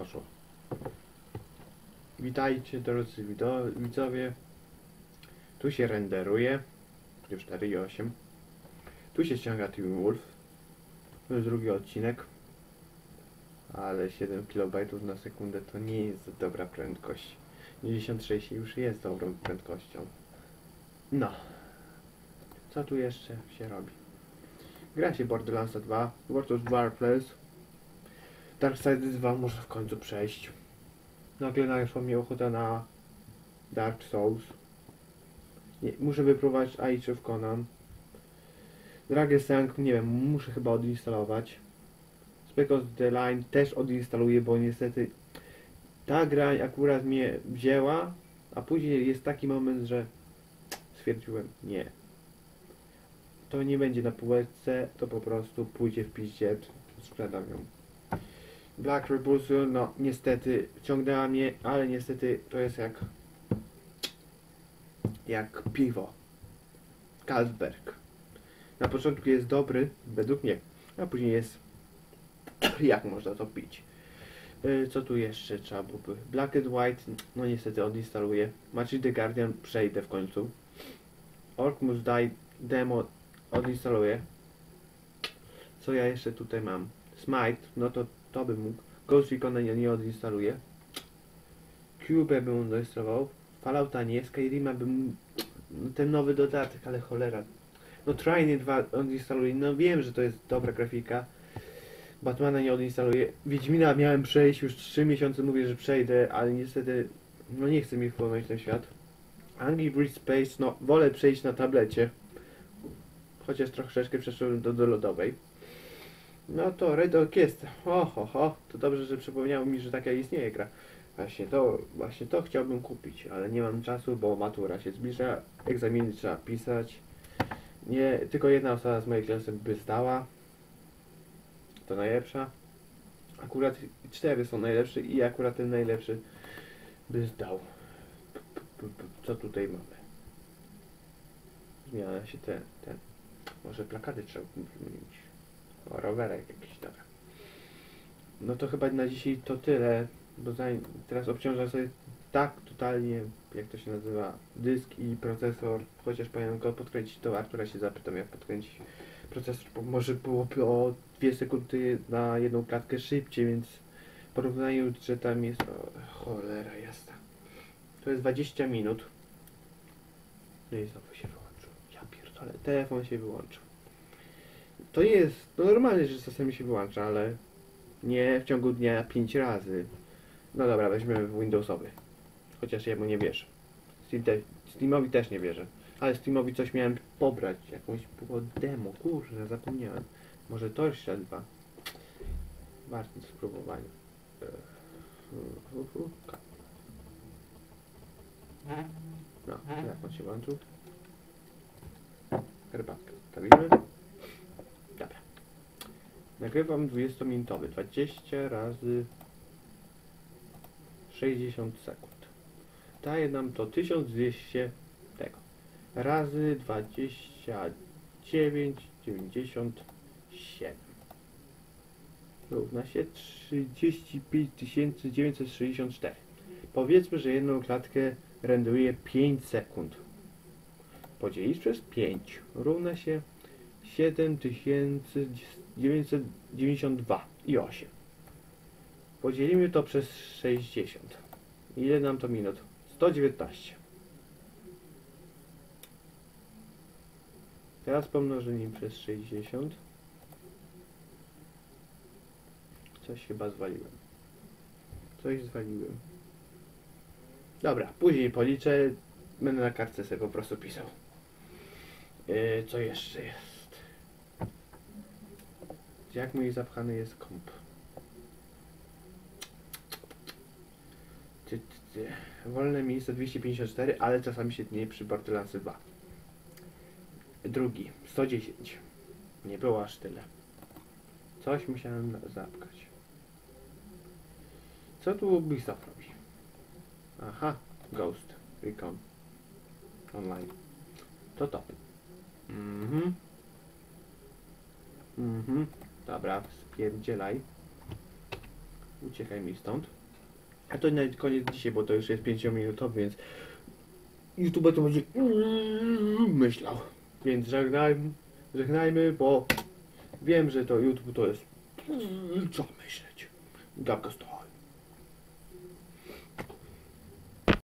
poszło. Witajcie drodzy widzowie. Tu się renderuje. Już 4 i 8. Tu się ściąga Team Wolf. To jest drugi odcinek. Ale 7 KB na sekundę to nie jest dobra prędkość. 96 już jest dobrą prędkością. No. Co tu jeszcze się robi? Gra się Borderlands 2, World of Warplanes. Darksiders 2 można w końcu przejść. Nagle naszła mi ochota na Dark Souls. Nie, muszę wypróbować Age of Conan. Dragon Sang, nie wiem, muszę chyba odinstalować. Spec of the Line też odinstaluję, bo niestety ta gra akurat mnie wzięła, a później jest taki moment, że stwierdziłem nie. To nie będzie na półeczce, to po prostu pójdzie w piździe, sprzedam ją. Black Repulsion, no niestety ciągnęła mnie, ale niestety to jest jak jak piwo. Carlsberg. Na początku jest dobry, według mnie, a później jest jak można to pić. Y, Co tu jeszcze trzeba byłoby? Black and White, no niestety odinstaluję. Magic the Guardian przejdę w końcu. Orc Must Die demo odinstaluję. Co ja jeszcze tutaj mam? Smite, no to to bym mógł. Ghost Recon nie, nie odinstaluję. Cube bym odinstalował. Fallouta nie, Skyrima bym... Ten nowy dodatek, ale cholera. No Trine 2 odinstaluję. No wiem, że to jest dobra grafika. Batmana nie odinstaluję. Wiedźmina miałem przejść, już 3 miesiące mówię, że przejdę, ale niestety no nie chce mi wpłynąć ten świat. Angry Bridge Space, no wolę przejść na tablecie. Chociaż troszeczkę przeszedłem do, do lodowej. No to Red Orchestra. O, ho. To dobrze, że przypomniało mi, że taka istnieje gra. Właśnie to, właśnie to chciałbym kupić, ale nie mam czasu, bo matura się zbliża, egzaminy trzeba pisać. Nie, tylko jedna osoba z mojej klasy by zdała. To najlepsza. Akurat cztery są najlepsze i akurat ten najlepszy by zdał. Co tutaj mamy? Zmienia się ten, ten. Może plakaty trzeba wymienić. Rowerek jakiś, dobra. No to chyba na dzisiaj to tyle, bo teraz obciążam sobie tak totalnie, jak to się nazywa, dysk i procesor, chociaż powinienem go podkręcić, to Artura się zapytam jak podkręcić procesor, bo może byłoby o 2 sekundy na jedną klatkę szybciej, więc porównaniu, że tam jest, o, cholera jasna, to jest 20 minut. No i znowu się wyłączył, ja pierdolę, telefon się wyłączył. To jest no normalne, że czasami się wyłącza, ale nie w ciągu dnia 5 razy. No dobra, weźmiemy Windowsowy. Chociaż ja mu nie wierzę. Steam te, Steamowi też nie wierzę. Ale Steamowi coś miałem pobrać. Jakąś było demo. Kurczę, zapomniałem. Może to jeszcze dwa. Warte spróbowania. No, jak on się włączył? Herbatkę zostawimy. Nagrywam 20-minutowy. 20 razy 60 sekund. Daje nam to 1200 tego. Razy 29,97. Równa się 35 964. Powiedzmy, że jedną klatkę renderuje 5 sekund. Podzielić przez 5 równa się 7992 i 8. Podzielimy to przez 60. Ile nam to minut? 119. Teraz pomnożenie przez 60. Coś chyba zwaliłem. Coś zwaliłem. Dobra, później policzę. Będę na kartce sobie po prostu pisał. Yy, co jeszcze jest? Jak mój zapchany jest komp? Wolne miejsce 254, ale czasami się nie przy Borderlands 2. Drugi, 110. Nie było aż tyle. Coś musiałem zapkać. Co tu Ubisoft robi? Aha, Ghost Recon Online. To to. Mhm. Mhm. Dobra, spierdzielaj. Uciekaj mi stąd. A to na koniec dzisiaj, bo to już jest 5 minutowy, więc YouTube to będzie myślał. Więc żegnajmy, żegnajmy, bo wiem, że to YouTube to jest co myśleć. Gabka stała.